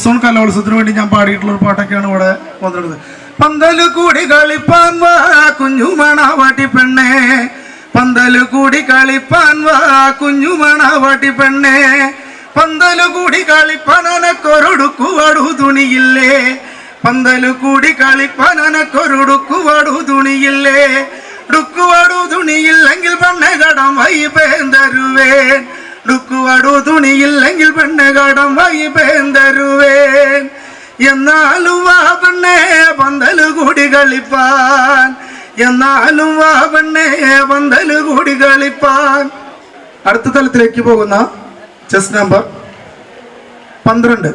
ഡീസോൺ കലോത്സവത്തിന് വേണ്ടി ഞാൻ പാടിയിട്ടുള്ള ഒരു പാട്ടൊക്കെയാണ് ഇവിടെ വന്നിട്ടുള്ളത്. പന്തൽ കൂടി കളിപ്പാൻ വാ കുഞ്ഞു മണാവാട്ടി പെണ്ണേ. പന്തൽ കൂടി കളിപ്പാൻ വാ കുഞ്ഞു മണാവാട്ടി പെണ്ണേ. പന്തൽ കൂടി കളിപ്പാൻ അനക്കൊരുടുക്കുവാടു തുണിയില്ലേ? പന്തൽ കൂടി കളിപ്പാൻ അനക്കൊരുടുക്കുവാടു തുണിയില്ലേ? ടുക്കുവടു തുണിയില്ലെങ്കിൽ പെണ്ണെ കടം വൈ തരുവേൻ ടുക്കുവാടു തുണിയില്ലെങ്കിൽ പെണ്ണ് കടം പേന്തരുവേൻ തരുവേൻ. എന്നാലും വാ പെണ്ണെ പന്തൽ കൂടി കളിപ്പാൻ. എന്നാലും വാ പെണ്ണെ പന്തൽ കൂടി കളിപ്പാൻ. അടുത്ത തലത്തിലേക്ക് പോകുന്ന ചെസ് നമ്പർ പന്ത്രണ്ട്.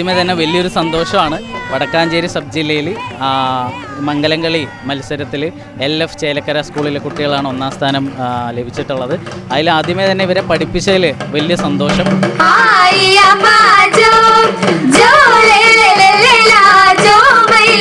ആദ്യമേ തന്നെ വലിയൊരു സന്തോഷമാണ്. വടക്കാഞ്ചേരി സബ് ജില്ലയിൽ മംഗലംകളി മത്സരത്തിൽ എൽ എഫ് ചേലക്കര സ്കൂളിലെ കുട്ടികളാണ് ഒന്നാം സ്ഥാനം ലഭിച്ചിട്ടുള്ളത്. അതിൽ ആദ്യമേ തന്നെ ഇവരെ പഠിപ്പിച്ചതിൽ വലിയ സന്തോഷം. ജോ ജോ ലേ ലേ ലേ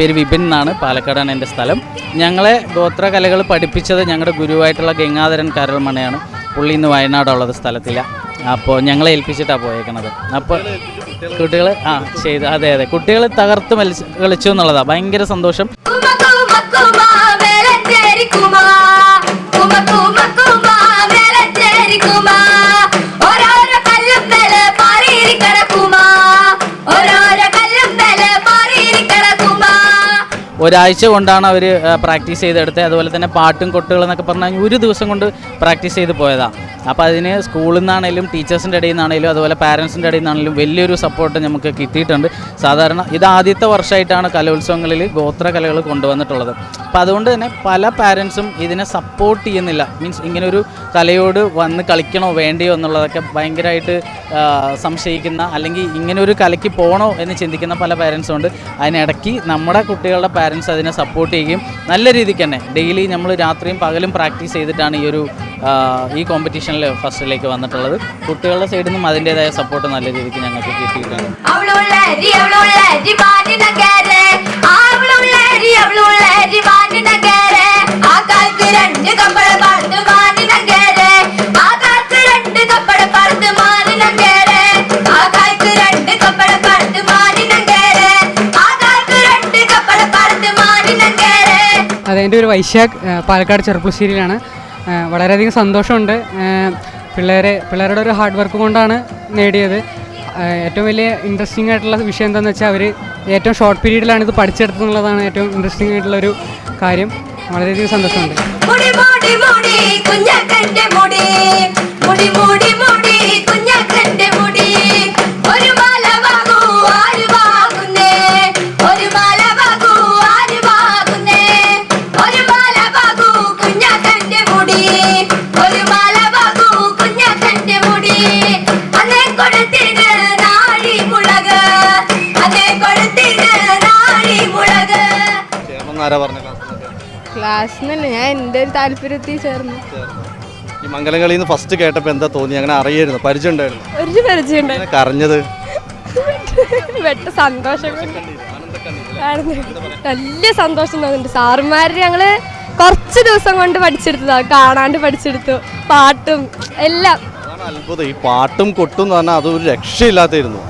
പേര് വിപിൻ എന്നാണ്. പാലക്കാടാണ് എന്റെ സ്ഥലം. ഞങ്ങളെ ഗോത്ര കലകൾ പഠിപ്പിച്ചത് ഞങ്ങളുടെ ഗുരുവായിട്ടുള്ള ഗംഗാധരൻ കരൾമണയാണ്. പുള്ളി ഇന്ന് വയനാടുള്ളത് സ്ഥലത്തില്ല. അപ്പോൾ ഞങ്ങളെ ഏൽപ്പിച്ചിട്ടാണ് പോയേക്കണത്. അപ്പോൾ കുട്ടികൾ ആ ചെയ്ത് അതെ അതെ. കുട്ടികൾ തകർത്ത് മത്സ കളിച്ചു എന്നുള്ളതാണ് ഭയങ്കര സന്തോഷം. ഒരാഴ്ച കൊണ്ടാണ് അവർ പ്രാക്ടീസ് ചെയ്തെടുത്തത്. അതുപോലെ തന്നെ പാട്ടും കൊട്ടുകൾ എന്നൊക്കെ പറഞ്ഞാൽ ഒരു ദിവസം കൊണ്ട് പ്രാക്ടീസ് ചെയ്ത് പോയതാണ് അപ്പോൾ അതിന് സ്കൂളിൽ നിന്നാണേലും ടീച്ചേഴ്സിന്റെ ഇടയിൽ നിന്നാണെങ്കിലും അതുപോലെ പാരൻസിന്റെ ഇടയിൽ നിന്നാണെങ്കിലും വലിയൊരു സപ്പോർട്ട് നമുക്ക് കിട്ടിയിട്ടുണ്ട്. സാധാരണ ഇത് ആദ്യത്തെ വർഷമായിട്ടാണ് കലോത്സവങ്ങളിൽ ഗോത്ര കലകൾ കൊണ്ടുവന്നിട്ടുള്ളത്. അപ്പോൾ അതുകൊണ്ട് തന്നെ പല പാരൻസും ഇതിനെ സപ്പോർട്ട് ചെയ്യുന്നില്ല. മീൻസ് ഇങ്ങനൊരു കലയോട് വന്ന് കളിക്കണോ വേണ്ടയോ എന്നുള്ളതൊക്കെ ഭയങ്കരമായിട്ട് സംശയിക്കുന്ന അല്ലെങ്കിൽ ഇങ്ങനൊരു കലയ്ക്ക് പോകണോ എന്ന് ചിന്തിക്കുന്ന പല പാരൻസും ഉണ്ട്. അതിനിടയ്ക്ക് നമ്മുടെ കുട്ടികളുടെ പാരൻസ് അതിനെ സപ്പോർട്ട് ചെയ്യുകയും നല്ല രീതിക്ക് തന്നെ. ഡെയിലി നമ്മൾ രാത്രിയും പകലും പ്രാക്ടീസ് ചെയ്തിട്ടാണ് ഈ ഒരു ഈ കോമ്പറ്റീഷനിൽ ഫസ്റ്റിലേക്ക് വന്നിട്ടുള്ളത്. കുട്ടികളുടെ സൈഡിൽ നിന്നും അതിന്റെതായ സപ്പോർട്ട് നല്ല രീതിക്ക് ഞങ്ങൾക്ക് കിട്ടിയിട്ടുണ്ട്. അതെ എന്റെ ഒരു വൈശാഖ് പാലക്കാട് ചെറുപ്പുശ്ശേരിയിലാണ്. വളരെയധികം സന്തോഷമുണ്ട്. പിള്ളേരെ പിള്ളേരുടെ ഒരു ഹാർഡ് വർക്ക് കൊണ്ടാണ് നേടിയത്. ഏറ്റവും വലിയ ഇൻട്രസ്റ്റിംഗ് ആയിട്ടുള്ള വിഷയം എന്താണെന്ന് വെച്ചാൽ അവർ ഏറ്റവും ഷോർട്ട് പീരീഡിലാണ് ഇത് പഠിച്ചെടുത്തെന്നുള്ളതാണ് ഏറ്റവും ഇൻട്രസ്റ്റിംഗ് ആയിട്ടുള്ള ഒരു കാര്യം. വളരെയധികം സന്തോഷമുണ്ട്. ഞാൻ എന്റെ ഒരു താല്പര്യത്തിൽ ചേർന്നു. ഈ നിന്ന് ഫസ്റ്റ് കേട്ടപ്പോൾ എന്താ തോന്നി? അങ്ങനെ അറിയായിരുന്നു പരിചയം ഉണ്ടായിരുന്നു. ഒരു പരിചയം ഉണ്ടായി. കരഞ്ഞത്? വെട്ട സന്തോഷം. വലിയ സന്തോഷം തോന്നുന്നുണ്ട്. സാറുമാര് ഞങ്ങൾ കുറച്ച് ദിവസം കൊണ്ട് പഠിച്ചെടുത്തതാ. കാണാണ്ട് പഠിച്ചെടുത്തു. പാട്ടും എല്ലാം. അത്ഭുതം. ഈ പാട്ടും കൊട്ടും എന്ന് പറഞ്ഞാൽ അതൊരു രക്ഷയില്ലാത്തായിരുന്നു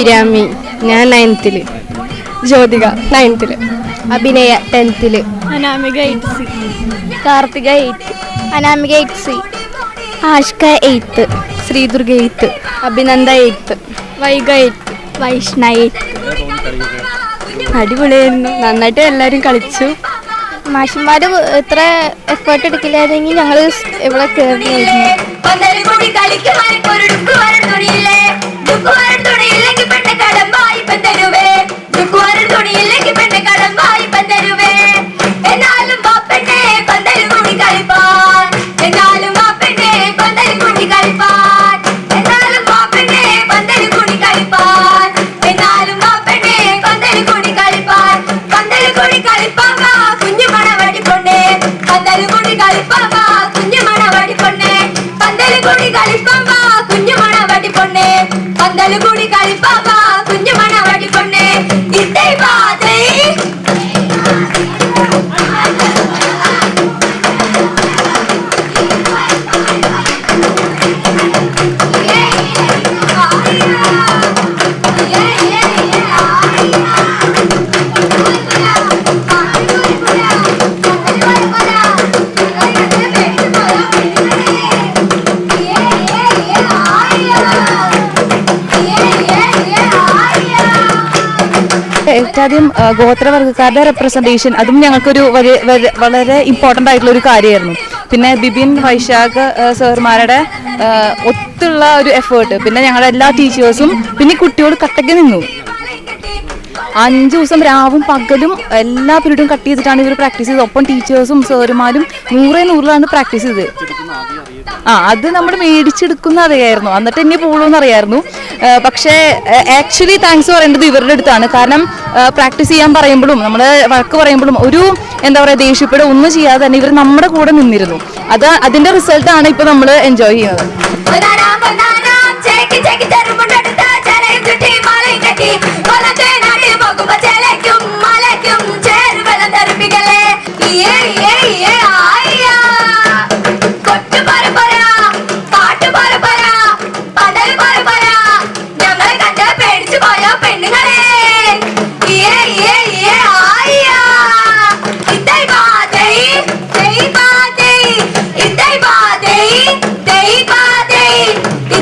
അഭിരാമി ഞാൻ നയൻത്തിൽ ജ്യോതിക നയൻത്തിൽ Abhinaya ടെൻത്തിൽ Anamika eight C Karthika eight Anamika eight C Ashka eighth Sreedurga eighth Abhinanda eighth Vaiga eighth Vaishna eighth അടിപൊളിയായിരുന്നു നന്നായിട്ട് എല്ലാവരും കളിച്ചു. മാഷന്മാർ ഇത്ര എഫേർട്ട് എടുക്കില്ലായിരുന്നെങ്കിൽ ഞങ്ങൾ ഇവിടെ കയറുമായിരുന്നു പന്തൽ കൂടി കളിക്കുവാനൊരു ഡുക്കുവാരൻ തുണിയില്ലേ ഡുക്കുവാരൻ തുണിയില്ലെങ്കിൽ പെണ്ണെ കടമ്പായി പന്തരുവേ ഡുക്കുവാരൻ തുണിയില്ലെങ്കിൽ പെണ്ണെ പന്തൽ കൂടി കളിപ്പാൻ വാ കുഞ്ഞു മണവടി പൊണ്ണേ ഏറ്റവും ഗോത്രവർഗക്കാരുടെ റെപ്രസെന്റേഷൻ അതും ഞങ്ങൾക്കൊരു വളരെ ഇമ്പോർട്ടന്റ് ആയിട്ടുള്ള ഒരു കാര്യമായിരുന്നു. പിന്നെ ബിബിൻ വൈശാഖ് സാറുമാരുടെ ഒത്തുള്ള ഒരു എഫേർട്ട് പിന്നെ ഞങ്ങളുടെ എല്ലാ ടീച്ചേഴ്സും പിന്നെ കുട്ടിയോട് കട്ടയ്ക്ക് നിന്നു. അഞ്ച് ദിവസം രാവും പകലും എല്ലാ പീരീഡും കട്ട് ചെയ്തിട്ടാണ് ഇവർ പ്രാക്ടീസ് ചെയ്തത്. ഒപ്പം ടീച്ചേഴ്സും സാറുമാരും നൂറേ നൂറിലാണ് പ്രാക്ടീസ് ചെയ്തത്. ആ അത് നമ്മൾ മേടിച്ചെടുക്കുന്ന അറിയായിരുന്നു എന്നിട്ട് എന്നെ പോകുമെന്ന് അറിയായിരുന്നു. പക്ഷേ ആക്ച്വലി താങ്ക്സ് പറയേണ്ടത് ഇവരുടെ അടുത്താണ്. കാരണം പ്രാക്ടീസ് ചെയ്യാൻ പറയുമ്പോഴും നമ്മൾ വർക്ക് പറയുമ്പോഴും ഒരു എന്താ പറയുക ദേഷ്യപ്പെടുക ഒന്നും ചെയ്യാതെ തന്നെ ഇവർ നമ്മുടെ കൂടെ നിന്നിരുന്നു. അത് അതിന്റെ റിസൾട്ടാണ് ഇപ്പൊ നമ്മൾ എൻജോയ് ചെയ്യുന്നത്.